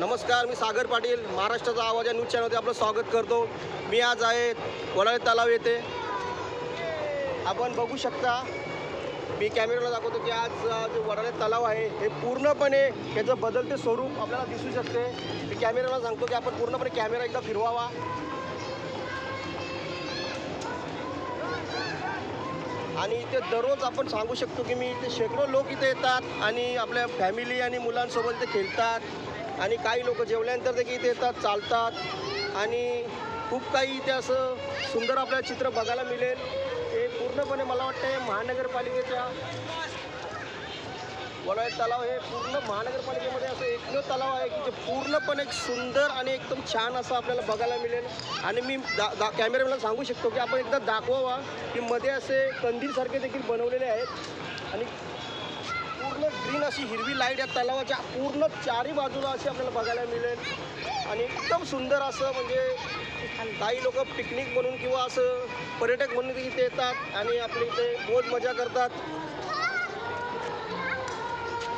नमस्कार मी सागर पाटील महाराष्ट्राचा आवाज या न्यूज चॅनलमध्ये आपलं स्वागत करतो. मी आज आहे वडाळे तलाव येथे. आपण बघू शकता मी कॅमेऱ्याला दाखवतो की आज जे वडाळे तलाव आहे हे पूर्णपणे याचं बदलते स्वरूप आपल्याला दिसू शकते. मी कॅमेऱ्याला सांगतो की आपण पूर्णपणे कॅमेरा एकदा फिरवावा. आणि इथे दररोज आपण सांगू शकतो की मी इथे शेकडो लोक इथे येतात आणि आपल्या फॅमिली आणि मुलांसोबत इथे खेळतात. आणि काही लोक जेवल्यानंतर देखील इथे येतात चालतात. आणि खूप काही इथे असं सुंदर आपल्याला चित्र बघायला मिळेल. हे पूर्णपणे मला वाटतं हे महानगरपालिकेच्या वडाळे तलाव हे पूर्ण महानगरपालिकेमध्ये असं एकमेव तलाव आहे की जे पूर्णपणे एक सुंदर आणि एकदम छान असं आपल्याला बघायला मिळेल. आणि मी दा दा कॅमेरामॅनला सांगू शकतो की आपण एकदा दाखवावा की मध्ये असे कंदीलसारखे देखील बनवलेले आहेत. आणि ग्रीन अशी हिरवी लाइट या तलावाच्या पूर्ण चारी बाजूला अशी आपल्याला बघायला मिळेल. आणि एकदम सुंदर असं म्हणजे काही लोक पिकनिक म्हणून किंवा असं पर्यटक म्हणून इथे येतात आणि आपल्या इथे मोज मजा करतात.